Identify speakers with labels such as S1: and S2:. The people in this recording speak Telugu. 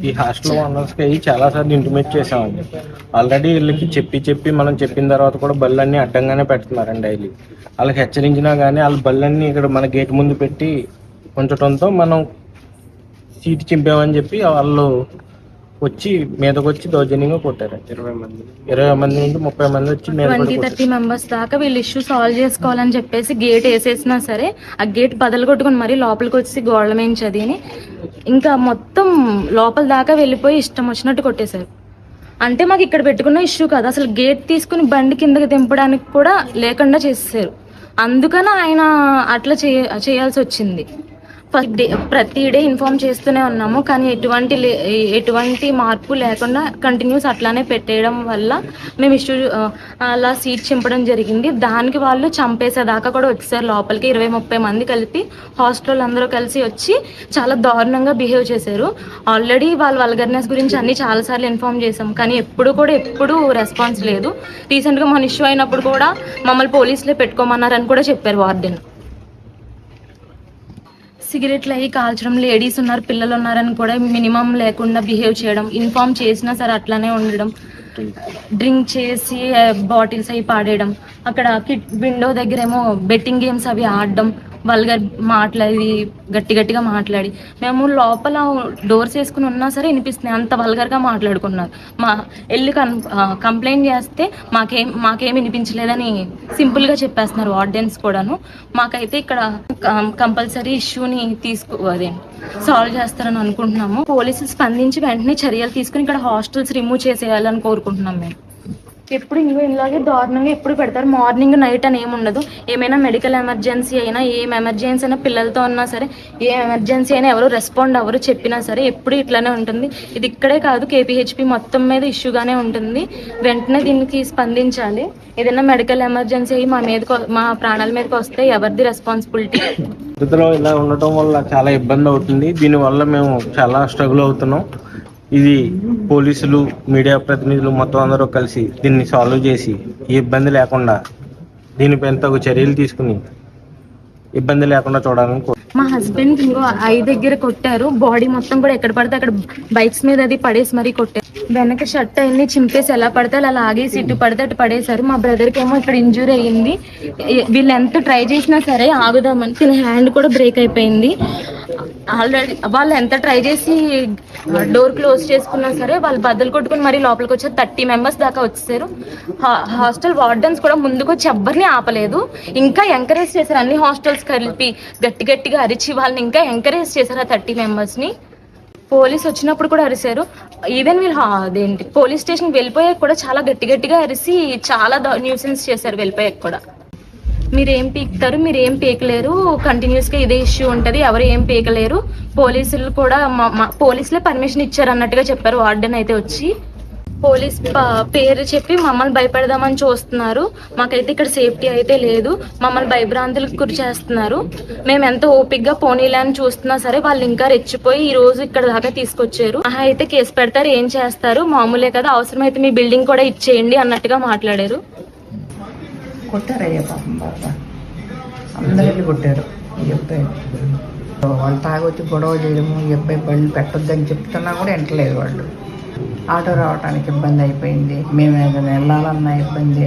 S1: ఈ హాస్టల్ ఓనర్స్కి చాలా సార్లు ఇంటిమేట్ చేసామండి ఆల్రెడీ వీళ్ళకి చెప్పి చెప్పి మనం చెప్పిన తర్వాత కూడా బళ్ళన్నీ అడ్డంగానే పెడుతున్నారండి డైలీ. వాళ్ళకి హెచ్చరించినా కానీ వాళ్ళ బళ్ళన్నీ ఇక్కడ మన గేట్ ముందు పెట్టి ఉంచడంతో మనం సీట్ చింపామని చెప్పి వాళ్ళు వచ్చి మీదకి వచ్చి దౌర్జన్యంగా కొట్టారు. ఇరవై మంది. ఇరవై మంది నుండి ముప్పై మంది వచ్చి మీద
S2: ట్వంటీ. థర్టీ మెంబర్స్ దాకా వీళ్ళు ఇష్యూ సాల్వ్ చేసుకోవాలని చెప్పేసి గేట్ వేసేసినా సరే ఆ గేట్ బదలు కొట్టుకుని మరీ లోపలికి వచ్చి గోడల మీద చదివి ఇంకా మొత్తం లోపల దాకా వెళ్ళిపోయి ఇష్టం వచ్చినట్టు కొట్టేశారు. అంటే మాకు ఇక్కడ పెట్టుకున్న ఇష్యూ కాదు. అసలు గేట్ తీసుకుని బండి కిందకి దింపడానికి కూడా లేకుండా చేసేసారు అందుకని ఆయన అట్లా చేయ చేయాల్సి వచ్చింది. ప్రతి డే ఇన్ఫార్మ్ చేస్తూనే ఉన్నాము. కానీ ఎటువంటి లే- ఎటువంటి మార్పు లేకుండా కంటిన్యూస్ అట్లానే పెట్టేయడం వల్ల మేము ఇష్యూ అలా సీట్ చింపడం జరిగింది. దానికి వాళ్ళు చంపేసేదాకా కూడా వచ్చేసారు. లోపలికి ఇరవై ముప్పై మంది కలిపి హాస్టల్ అందరూ కలిసి వచ్చి చాలా దారుణంగా బిహేవ్ చేశారు. ఆల్రెడీ వాళ్ళ వల్గర్నెస్ గురించి అన్ని చాలాసార్లు ఇన్ఫార్మ్ చేసాం కానీ ఎప్పుడు కూడా ఎప్పుడు రెస్పాన్స్ లేదు. రీసెంట్గా మన ఇష్యూ అయినప్పుడు కూడా మమ్మల్ని పోలీసులే పెట్టుకోమన్నారని కూడా చెప్పారు వార్డెన్ సిగరెట్లు అవి కాల్చడం లేడీస్ ఉన్నారు పిల్లలు ఉన్నారని కూడా మినిమం లేకుండా బిహేవ్ చేయడం ఇన్ఫార్మ్ చేసినా సరే అట్లానే ఉండడం డ్రింక్ చేసి బాటిల్స్ అవి పాడేయడం అక్కడ కిట్ విండో దగ్గర ఏమో బెట్టింగ్ గేమ్స్ అవి ఆడడం వల్గర్ మాట్లాడి గట్టి గట్టిగా మాట్లాడి. మేము లోపల డోర్స్ వేసుకుని ఉన్నా సరే వినిపిస్తున్నాయి. అంత వల్గర్గా మాట్లాడుకున్నారు. మా వెళ్ళి కన్ కంప్లైంట్ చేస్తే మాకేం మాకేం వినిపించలేదని సింపుల్గా చెప్పేస్తున్నారు వార్డెన్స్ కూడాను. మాకైతే ఇక్కడ కంపల్సరీ ఇష్యూని తీసుకు అదే సాల్వ్ చేస్తారని అనుకుంటున్నాము. పోలీసులు స్పందించి వెంటనే చర్యలు తీసుకుని ఇక్కడ హాస్టల్స్ రిమూవ్ చేసేయాలని కోరుకుంటున్నాం మేము. ఎప్పుడు ఇంకో ఇలాగే దారుణంగా ఎప్పుడు పెడతారు? మార్నింగ్ నైట్ అని ఏమి ఉండదు ఏమైనా మెడికల్ ఎమర్జెన్సీ అయినా ఏం ఎమర్జెన్సీ అయినా పిల్లలతో ఉన్నా సరే ఏ ఎమర్జెన్సీ అయినా ఎవరు రెస్పాండ్ ఎవరు చెప్పినా సరే ఎప్పుడు ఇట్లానే ఉంటుంది. ఇది ఇక్కడే కాదు కేపీహెచ్పి మొత్తం మీద ఇష్యూగానే ఉంటుంది. వెంటనే దీనికి స్పందించాలి. ఏదైనా మెడికల్ ఎమర్జెన్సీ అయ్యి మా మీదకి మా ప్రాణాల మీదకి వస్తే ఎవరిది రెస్పాన్సిబిలిటీ
S1: ఇలా ఉండటం వల్ల చాలా ఇబ్బంది అవుతుంది. దీనివల్ల మేము చాలా స్ట్రగుల్ అవుతున్నాం. ఇది పోలీసులు మీడియా ప్రతినిధులు మొత్తం అందరూ కలిసి దీన్ని సాల్వ్ చేసి ఈ ఇబ్బంది లేకుండా దీనిపైన తగు చర్యలు తీసుకుని ఇబ్బంది లేకుండా చూడాలని
S2: మా హస్బెండ్ ఇంకో ఐ దగ్గర కొట్టారు. బాడీ మొత్తం కూడా ఎక్కడ పడితే అక్కడ బైక్స్ మీద అది పడేసి మరీ కొట్టారు. వెనక షర్ట్ అన్ని చింపేసి ఎలా పడితే అలా లాగేసి ఇటు పడితే అటు పడేశారు. మా బ్రదర్కి ఏమో ఇక్కడ ఇంజూరీ అయ్యింది. వీళ్ళు ఎంత ట్రై చేసినా సరే ఆగుదామని తిన హ్యాండ్ కూడా బ్రేక్ అయిపోయింది. ఆల్రెడీ వాళ్ళు ఎంత ట్రై చేసి డోర్ క్లోజ్ చేసుకున్నా సరే వాళ్ళు బద్దలు కొట్టుకుని మరీ లోపలికి వచ్చారు థర్టీ మెంబర్స్ దాకా వచ్చేసారు. హా- హాస్టల్ వార్డెన్స్ కూడా ముందుకు వచ్చి ఎవ్వరిని ఆపలేదు. ఇంకా ఎంకరేజ్ చేశారు. అన్ని హాస్టల్స్ కలిపి గట్టి గట్టిగా అరిచి వాళ్ళని ఇంకా ఎంకరేజ్ చేశారు ఆ థర్టీ మెంబర్స్ని. పోలీస్ వచ్చినప్పుడు కూడా అరిశారు. ఈవెన్ వీళ్ళు అదేంటి పోలీస్ స్టేషన్ వెళ్ళిపోయాక కూడా చాలా గట్టి గట్టిగా అరిసి చాలా న్యూసెన్స్ చేశారు వెళ్ళిపోయాక కూడా. మీరు ఏం పీకుతారు మీరు ఏం పీకలేరు కంటిన్యూస్గా ఇదే ఇష్యూ ఉంటుంది ఎవరు ఏం పీకలేరు. పోలీసులు కూడా మా- పోలీసులే పర్మిషన్ ఇచ్చారు అన్నట్టుగా చెప్పారు వార్డెన్ అయితే వచ్చి. పోలీస్ పేరు చెప్పి మమ్మల్ని భయపెడదామని చూస్తున్నారు. మాకైతే ఇక్కడ సేఫ్టీ అయితే లేదు మమ్మల్ని భయభ్రాంతులకు గురి చేస్తున్నారు. మేము ఎంత ఓపిక్గా పోనీలే అని చూస్తున్నా సరే వాళ్ళు ఇంకా రెచ్చిపోయి ఈ రోజు ఇక్కడ దాకా తీసుకొచ్చారు. ఆహా అయితే కేసు పెడతారు ఏం చేస్తారు? మామూలే కదా అవసరమైతే మీ బిల్డింగ్ కూడా ఇచ్చేయండి అన్నట్టుగా మాట్లాడారు.
S3: కొట్టారయ్యా పాపం బాబా. అందరు వెళ్ళి కొట్టారు ఈ అబ్బాయి. వాళ్ళు తాగొచ్చి గొడవ చేయడము ఈ అబ్బాయి బళ్ళు పెట్టొద్దని చెప్తున్నా కూడా వింటలేదు వాళ్ళు. ఆటో రావడానికి ఇబ్బంది అయిపోయింది. మేము ఏదైనా వెళ్ళాలన్నా ఇబ్బంది.